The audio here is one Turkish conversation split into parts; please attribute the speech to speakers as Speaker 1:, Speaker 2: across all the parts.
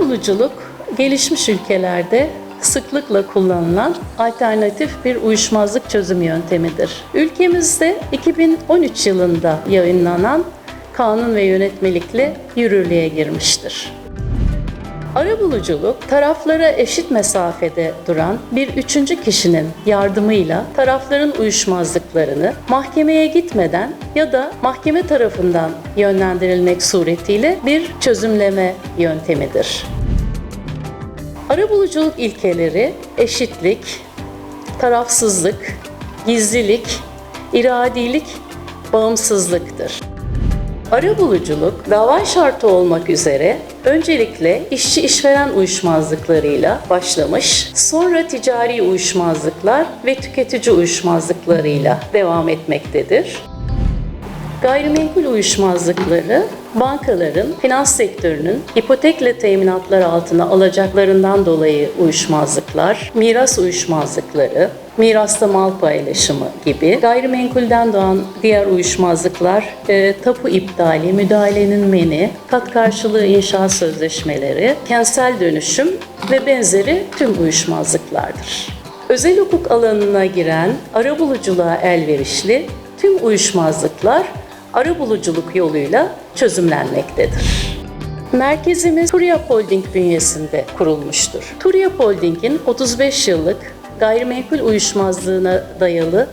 Speaker 1: Arabuluculuk gelişmiş ülkelerde sıklıkla kullanılan alternatif bir uyuşmazlık çözüm yöntemidir. Ülkemizde 2013 yılında yayınlanan kanun ve yönetmelikle yürürlüğe girmiştir. Arabuluculuk, taraflara eşit mesafede duran bir üçüncü kişinin yardımıyla tarafların uyuşmazlıklarını mahkemeye gitmeden ya da mahkeme tarafından yönlendirilmek suretiyle bir çözümleme yöntemidir. Arabuluculuk ilkeleri eşitlik, tarafsızlık, gizlilik, iradilik, bağımsızlıktır. Arabuluculuk, dava şartı olmak üzere öncelikle işçi işveren uyuşmazlıklarıyla başlamış, sonra ticari uyuşmazlıklar ve tüketici uyuşmazlıklarıyla devam etmektedir. Gayrimenkul uyuşmazlıkları bankaların finans sektörünün ipotekle teminatlar altına alacaklarından dolayı uyuşmazlıklar, miras uyuşmazlıkları, mirasta mal paylaşımı gibi gayrimenkulden doğan diğer uyuşmazlıklar e, tapu iptali, müdahalenin meni, kat karşılığı inşaat sözleşmeleri, kentsel dönüşüm ve benzeri tüm uyuşmazlıklardır. Özel hukuk alanına giren arabuluculuğa elverişli tüm uyuşmazlıklar arabuluculuk yoluyla çözümlenmektedir. Merkezimiz Turya Holding bünyesinde kurulmuştur. Turya Holding'in 35 yıllık gayrimenkul uyuşmazlığına dayalı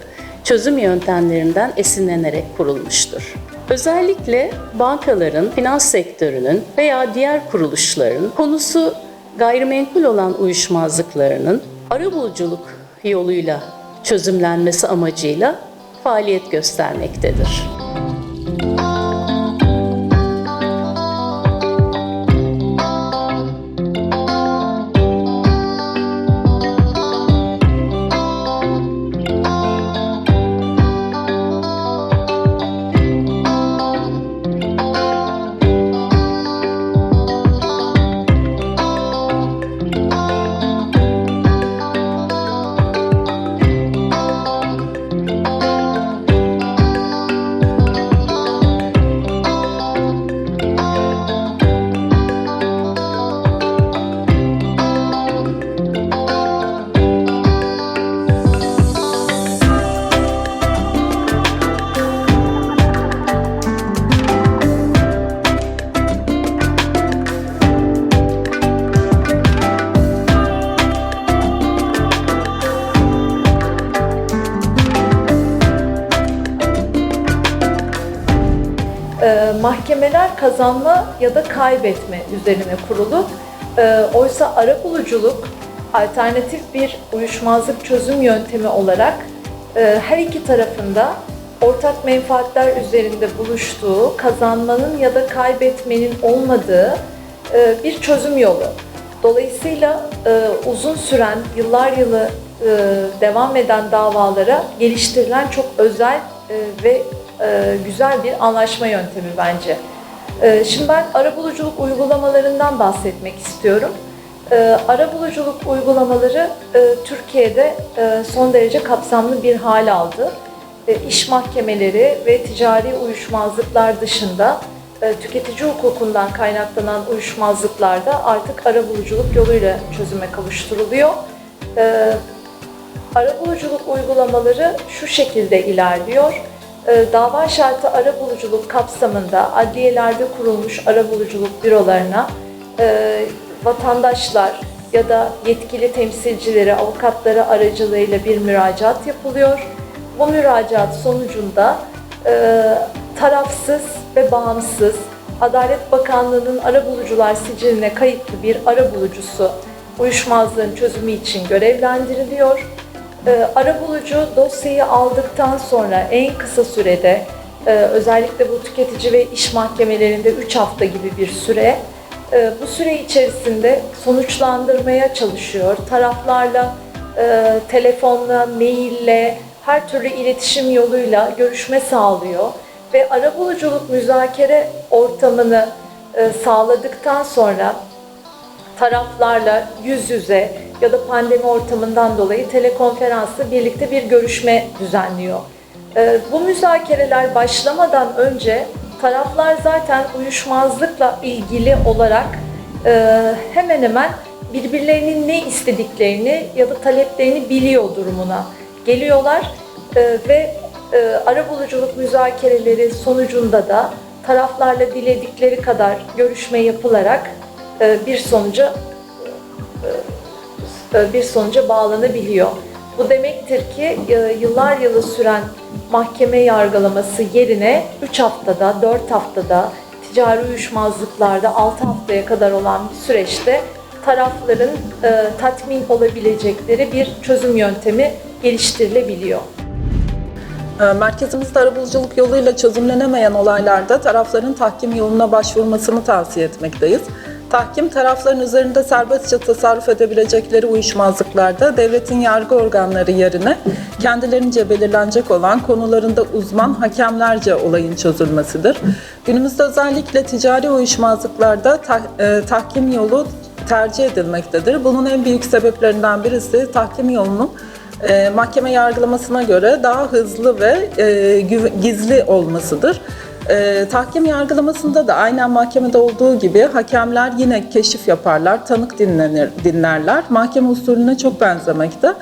Speaker 1: çözüm yöntemlerinden esinlenerek kurulmuştur. Özellikle bankaların, finans sektörünün veya diğer kuruluşların konusu gayrimenkul olan uyuşmazlıklarının arabuluculuk yoluyla çözümlenmesi amacıyla faaliyet göstermektedir.
Speaker 2: Mahkemeler kazanma ya da kaybetme üzerine kurulu. E, oysa arabuluculuk alternatif bir uyuşmazlık çözüm yöntemi olarak e, her iki tarafında ortak menfaatler üzerinde buluştuğu, kazanmanın ya da kaybetmenin olmadığı e, bir çözüm yolu. Dolayısıyla e, uzun süren, yıllar yılı e, devam eden davalara geliştirilen çok özel e, ve e, güzel bir anlaşma yöntemi bence. E, şimdi ben arabuluculuk uygulamalarından bahsetmek istiyorum. E, arabuluculuk uygulamaları Türkiye'de son derece kapsamlı bir hal aldı. E, iş mahkemeleri ve ticari uyuşmazlıklar dışında tüketici hukukundan kaynaklanan uyuşmazlıklarda artık arabuluculuk yoluyla çözüme kavuşturuluyor. Arabuluculuk uygulamaları şu şekilde ilerliyor. E, Dava şartı arabuluculuk kapsamında adliyelerde kurulmuş arabuluculuk bürolarına e, vatandaşlar ya da yetkili temsilcileri, avukatları aracılığıyla bir müracaat yapılıyor. Bu müracaat sonucunda e, tarafsız ve bağımsız Adalet Bakanlığı'nın arabulucular siciline kayıtlı bir arabulucusu uyuşmazlığın çözümü için görevlendiriliyor. Ee, arabulucu dosyayı aldıktan sonra en kısa sürede e, özellikle bu tüketici ve iş mahkemelerinde 3 hafta gibi bir süre e, bu süre içerisinde sonuçlandırmaya çalışıyor. Taraflarla e, telefonla, maille, her türlü iletişim yoluyla görüşme sağlıyor ve arabuluculuk müzakere ortamını e, sağladıktan sonra taraflarla yüz yüze ya da pandemi ortamından dolayı telekonferansla birlikte bir görüşme düzenliyor. Ee, Bu müzakereler başlamadan önce taraflar zaten uyuşmazlıkla ilgili olarak e, hemen hemen birbirlerinin ne istediklerini ya da taleplerini biliyor durumuna geliyorlar E, ve e, arabuluculuk müzakereleri sonucunda da taraflarla diledikleri kadar görüşme yapılarak e, bir sonuca bir sonuca bağlanabiliyor. Bu demektir ki e, yıllar yılı süren mahkeme yargılaması yerine 3 haftada, 4 haftada, ticari uyuşmazlıklarda 6 haftaya kadar olan bir süreçte tarafların e, tatmin olabilecekleri bir çözüm yöntemi geliştirilebiliyor.
Speaker 3: Merkezimizde arabuluculuk yoluyla çözümlenemeyen olaylarda tarafların tahkim yoluna başvurmasını tavsiye etmekteyiz. Tahkim, tarafların üzerinde serbestçe tasarruf edebilecekleri uyuşmazlıklarda devletin yargı organları yerine kendilerince belirlenecek olan konularında uzman hakemlerce olayın çözülmesidir. Günümüzde özellikle ticari uyuşmazlıklarda ta- e, tahkim yolu tercih edilmektedir. Bunun en büyük sebeplerinden birisi tahkim yolunun e, mahkeme yargılamasına göre daha hızlı ve e, gizli olmasıdır. E, tahkim yargılamasında da aynen mahkemede olduğu gibi hakemler yine keşif yaparlar, tanık dinlenir, dinlerler. Mahkeme usulüne çok benzemekte.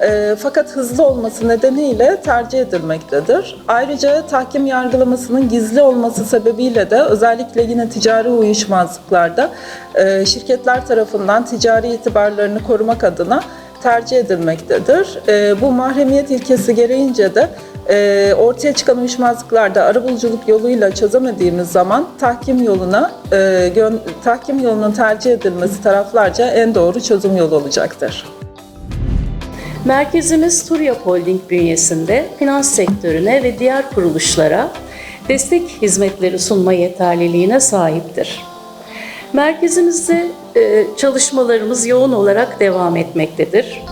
Speaker 3: E, fakat hızlı olması nedeniyle tercih edilmektedir. Ayrıca tahkim yargılamasının gizli olması sebebiyle de özellikle yine ticari uyuşmazlıklarda e, şirketler tarafından ticari itibarlarını korumak adına tercih edilmektedir. E, bu mahremiyet ilkesi gereğince de e, ortaya çıkan uyuşmazlıklarda arabuluculuk yoluyla çözemediğimiz zaman tahkim yoluna e, tahkim yolunun tercih edilmesi taraflarca en doğru çözüm yolu olacaktır.
Speaker 1: Merkezimiz Turya Holding bünyesinde finans sektörüne ve diğer kuruluşlara destek hizmetleri sunma yeterliliğine sahiptir. Merkezimizde e, çalışmalarımız yoğun olarak devam etmektedir.